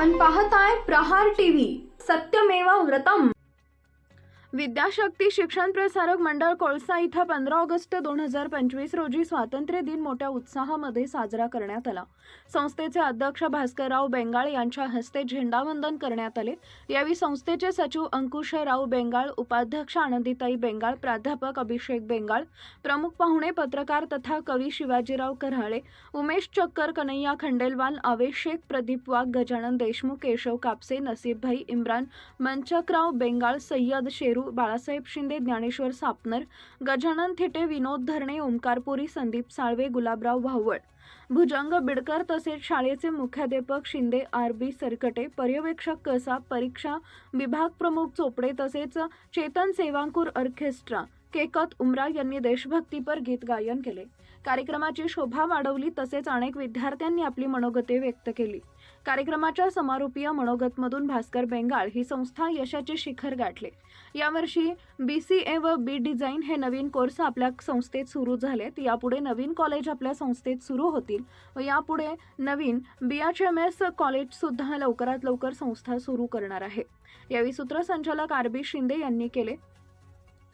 आपण पाहताय प्रहार टीव्ही. सत्यमेवा व्रतम. विद्याशक्ती शिक्षण प्रसारक मंडळ कोळसा इथं पंधरा ऑगस्ट दोन हजार पंचवीस रोजी स्वातंत्र्य दिन मोठ्या उत्साहामध्ये साजरा करण्यात आला. संस्थेचे अध्यक्ष भास्करराव बेंगाळ यांच्या हस्ते झेंडावंदन करण्यात आले. यावेळी संस्थेचे सचिव अंकुशराव बेंगाळ उपाध्यक्ष आनंदीताई बेंगाळ प्राध्यापक अभिषेक बेंगाळ प्रमुख पाहुणे पत्रकार तथा कवी शिवाजीराव कराळे उमेश चक्कर कन्हैया खंडेलवाल आवेश शेख प्रदीप वाघ गजानन देशमुख केशव कापसे नसीबभाई इम्रान मनचकराव बेंगाळ सय्यद शेरू बाळासाहेब शिंदे ज्ञानेश्वर सापनर गजानन थिटे विनोद धरणे ओंकारपुरी संदीप साळवे गुलाबराव भावड भुजंग बिडकर तसेच शाळेचे मुख्याध्यापक शिंदे आर बी सरकटे पर्यवेक्षक कसा परीक्षा विभाग प्रमुख चोपडे तसेच चेतन सेवांकूर ऑर्केस्ट्रा केकत उमरा यांनी देशभक्तीपर गीत गायन केले. कार्यक्रमाची शोभा वाढवली तसेच अनेक विद्यार्थ्यांनी आपली मनोगते व्यक्त केली. कार्यक्रमाच्या समारोपीय मनोगतमधून भास्कर बेंगाळ ही संस्था यशाचे शिखर गाठले. यावर्षी बी सी ए व बी डिझाईन हे नवीन कोर्स आपल्या संस्थेत सुरू झालेत. यापुढे नवीन कॉलेज आपल्या संस्थेत सुरू होतील व यापुढे नवीन बी एच एम एस कॉलेजसुद्धा लवकरात लवकर संस्था सुरू करणार आहे. यावेळी सूत्रसंचालक आर बी शिंदे यांनी केले.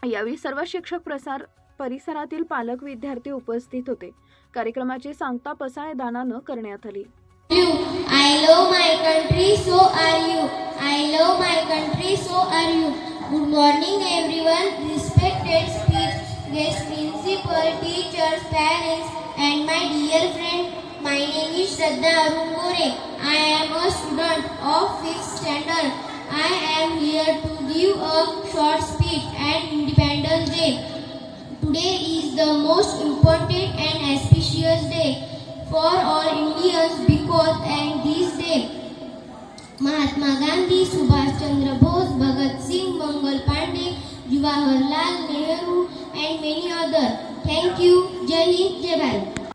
यावेळी सर्व शिक्षक प्रसार परिसरातील पालक विद्यार्थी उपस्थित होते. कार्यक्रमाची सांगता पसाय दानानं करण्यात आली. I love my country so are you I love my country so are you good morning everyone respected speech guest principal teachers parents and my dear friend my name is Shraddha Arun Gore I am a student of fifth standard I am here to give a short speech and Independence Day. Today is the most important and auspicious day for all Indians because on this day Mahatma Gandhi, Subhash Chandra Bose, Bhagat Singh, Mangal Pandey, Jawaharlal Nehru and many other. Thank you. Jai Hind, Jai Bharat.